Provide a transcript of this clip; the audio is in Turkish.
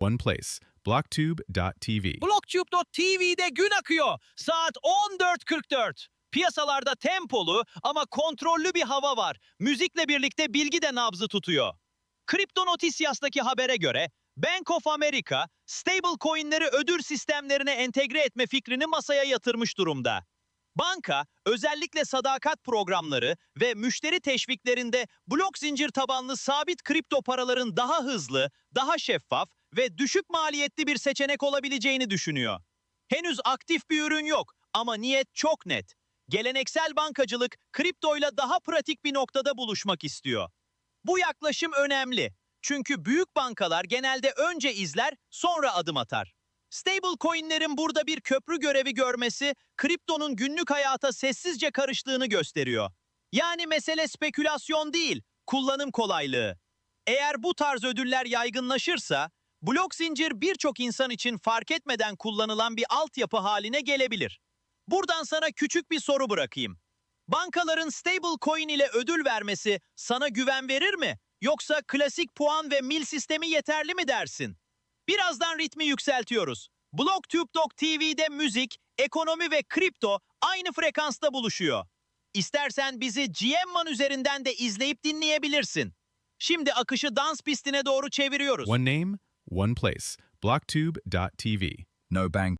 One place. Blocktube.tv. Blocktube.tv'de gün akıyor. Saat 14.44. Piyasalarda tempolu ama kontrollü bir hava var. Müzikle birlikte bilgi de nabzı tutuyor. Kripto Noticias'taki habere göre Bank of America, stable coinleri ödül sistemlerine entegre etme fikrini masaya yatırmış durumda. Banka, özellikle sadakat programları ve müşteri teşviklerinde blok zincir tabanlı sabit kripto paraların daha hızlı, daha şeffaf ve düşük maliyetli bir seçenek olabileceğini düşünüyor. Henüz aktif bir ürün yok ama niyet çok net. Geleneksel bankacılık kriptoyla daha pratik bir noktada buluşmak istiyor. Bu yaklaşım önemli. Çünkü büyük bankalar genelde önce izler, sonra adım atar. Stable coinlerin burada bir köprü görevi görmesi, kriptonun günlük hayata sessizce karıştığını gösteriyor. Yani mesele spekülasyon değil, kullanım kolaylığı. Eğer bu tarz ödüller yaygınlaşırsa, blok zincir birçok insan için fark etmeden kullanılan bir altyapı haline gelebilir. Buradan sana küçük bir soru bırakayım. Bankaların stable coin ile ödül vermesi sana güven verir mi? Yoksa klasik puan ve mil sistemi yeterli mi dersin? Birazdan ritmi yükseltiyoruz. Blocktube.tv'de müzik, ekonomi ve kripto aynı frekansta buluşuyor. İstersen bizi GMMan üzerinden de izleyip dinleyebilirsin. Şimdi akışı dans pistine doğru çeviriyoruz. One name, one place. Blocktube.tv. No bank